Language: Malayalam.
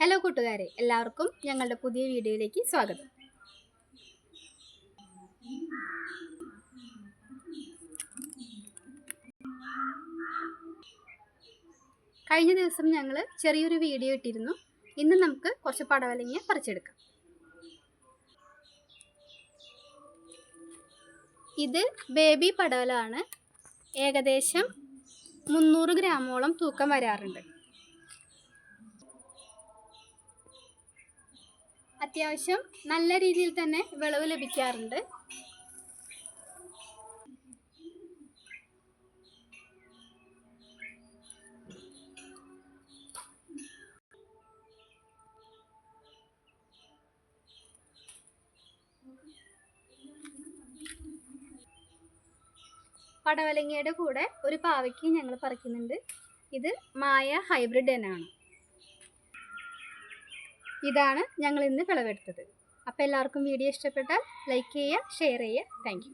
ഹലോ കൂട്ടുകാരെ. എല്ലാവർക്കും ഞങ്ങളുടെ പുതിയ വീഡിയോയിലേക്ക് സ്വാഗതം. കഴിഞ്ഞ ദിവസം ഞങ്ങൾ ചെറിയൊരു വീഡിയോ ഇട്ടിരുന്നു. ഇന്ന് നമുക്ക് കുറച്ച് പടവലങ്ങിയ പറിച്ചെടുക്കാം. ഇത് ബേബി പടവലാണ് ഏകദേശം മുന്നൂറ് ഗ്രാമോളം തൂക്കം വരാറുണ്ട്. അത്യാവശ്യം നല്ല രീതിയിൽ തന്നെ വിളവ് ലഭിക്കാറുണ്ട്. പടവലങ്ങയുടെ കൂടെ ഒരു പാവയ്ക്ക് ഞങ്ങൾ പറിക്കുന്നുണ്ട്. ഇത് മായ ഹൈബ്രിഡ് ഇനമാണ് ഇതാണ് ഞങ്ങൾ ഇന്ന് വിളവെടുത്തത്. അപ്പോൾ എല്ലാവർക്കും വീഡിയോ ഇഷ്ടപ്പെട്ടാൽ ലൈക്ക് ചെയ്യുക ഷെയർ ചെയ്യുക. താങ്ക്